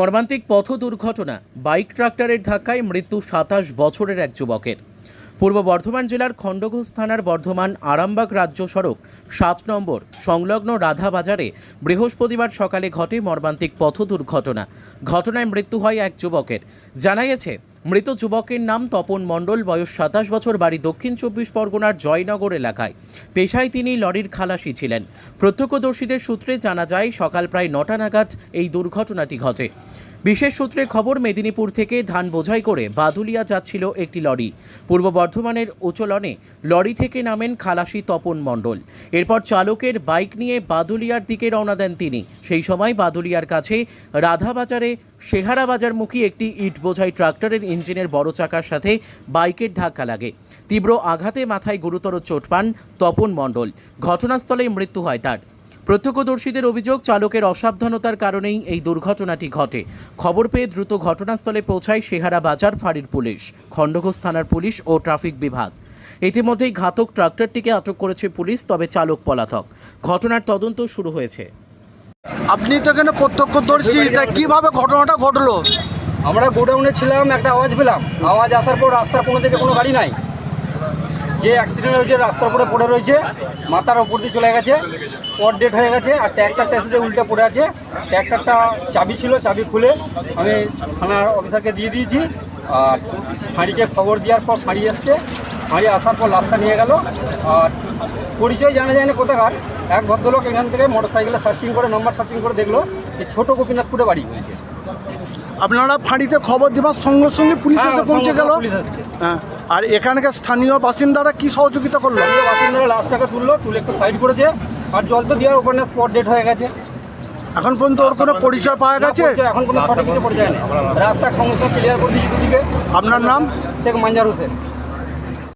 মর্মান্তিক পথ দুর্ঘটনা। বাইক ট্রাক্টরের ধাক্কায় মৃত্যু সাতাশ বছরের এক যুবকের। পূর্ব বর্ধমান জেলার খণ্ডঘোষ থানার বর্ধমান আরামবাগ রাজ্য সড়ক সাত নম্বর সংলগ্ন রাধা বাজারে বৃহস্পতিবার সকালে ঘটে মর্মান্তিক পথ দুর্ঘটনা। ঘটনায় মৃত্যু হয় এক যুবকের। জানা গেছে মৃত যুবকের নাম তপন মণ্ডল, বয়স সাতাশ বছর, বাড়ি দক্ষিণ চব্বিশ পরগনার জয়নগর এলাকায়। পেশায় তিনি লরির খালাসি ছিলেন। প্রত্যক্ষদর্শীদের সূত্রে জানা যায়, সকাল প্রায় নটা নাগাদ এই দুর্ঘটনাটি ঘটে। বিশেষ সূত্রে খবর, মেদিনীপুর থেকে ধান বোঝাই করে বাদুলিয়া যাচ্ছিল একটি লরি। পূর্ব বর্ধমানের উচলনে লরি থেকে নামেন খালাসি তপন মণ্ডল। এরপর চালকের বাইক নিয়ে বাদুলিয়ার দিকে রওনা দেন তিনি। সেই সময় বাদুলিয়ার কাছে রাধাবাজারে সেহারা বাজারমুখী একটি ইট বোঝাই ট্রাক্টরের ইঞ্জিনের বড় চাকার সাথে বাইকের ধাক্কা লাগে। তীব্র আঘাতে মাথায় গুরুতর চোট পান তপন মণ্ডল। ঘটনাস্থলেই মৃত্যু হয় তার। প্রত্যক্ষদর্শীদের অভিযোগ চালকের অসাবধানতার কারণেই এই দুর্ঘটনাটি ঘটে। খবর পেয়ে দ্রুত ঘটনাস্থলে পৌঁছায় সেহারা বাজার ফাঁড়ির পুলিশ খণ্ডঘোষ থানার পুলিশ ও ট্রাফিক বিভাগ। ইতিমধ্যেই ঘাতক ট্রাক্টরটিকে আটক করেছে পুলিশ তবে চালক পলাতক। ঘটনার তদন্ত শুরু হয়েছে। আপনি তো এখানে প্রত্যক্ষদর্শী তা কীভাবে ঘটনাটা ঘটলো? আমরা গোডাউনে ছিলাম একটা আওয়াজ পেলাম। আওয়াজ আসার পর রাস্তার কোনো দিকে কোনো গাড়ি নাই। যে অ্যাক্সিডেন্ট হয়েছে রাস্তার উপরে পড়ে রয়েছে মাথার ওপর দিয়ে চলে গেছে স্পট ডেট হয়ে গেছে আর ট্র্যাক্টরটা এসে উল্টে পড়ে আছে ট্র্যাক্টরটা চাবি ছিল চাবি খুলে আমি থানার অফিসারকে দিয়ে দিয়েছি আর ফাঁড়িকে খবর দেওয়ার পর ফাঁড়ি এসছে ফাঁড়ি আসার পর লাশটা নিয়ে গেল আর পরিচয় জানা যায় না কোথাকার এক ভদ্রলোক এখান থেকে মোটর সাইকেলে সার্চিং করে নাম্বার সার্চিং করে দেখল যে ছোটো গোপীনাথপুরে বাড়ি বলছে আপনারা ফাঁড়িতে খবর দেওয়ার সঙ্গে সঙ্গে পুলিশ হ্যাঁ, এসে পৌঁছে গেল? পুলিশ হ্যাঁ। আর এখানকার স্থানীয় বাসিন্দারা কি সহযোগিতা করল? বাসিন্দারা লাশটাকে তুললো তুলে একটু সাইড করেছে আর জল তো দেওয়ার ওপরে স্পট ডেট হয়ে গেছে। এখন পর্যন্ত ওর কোনো পরিচয় পাওয়া গেছে? এখন কোনো সঠিক কিছু পরিচয় নেই। রাস্তা সমস্ত ক্লিয়ার করে দিয়েছি আপনার নাম? শেখ মাঞ্জার হোসেন।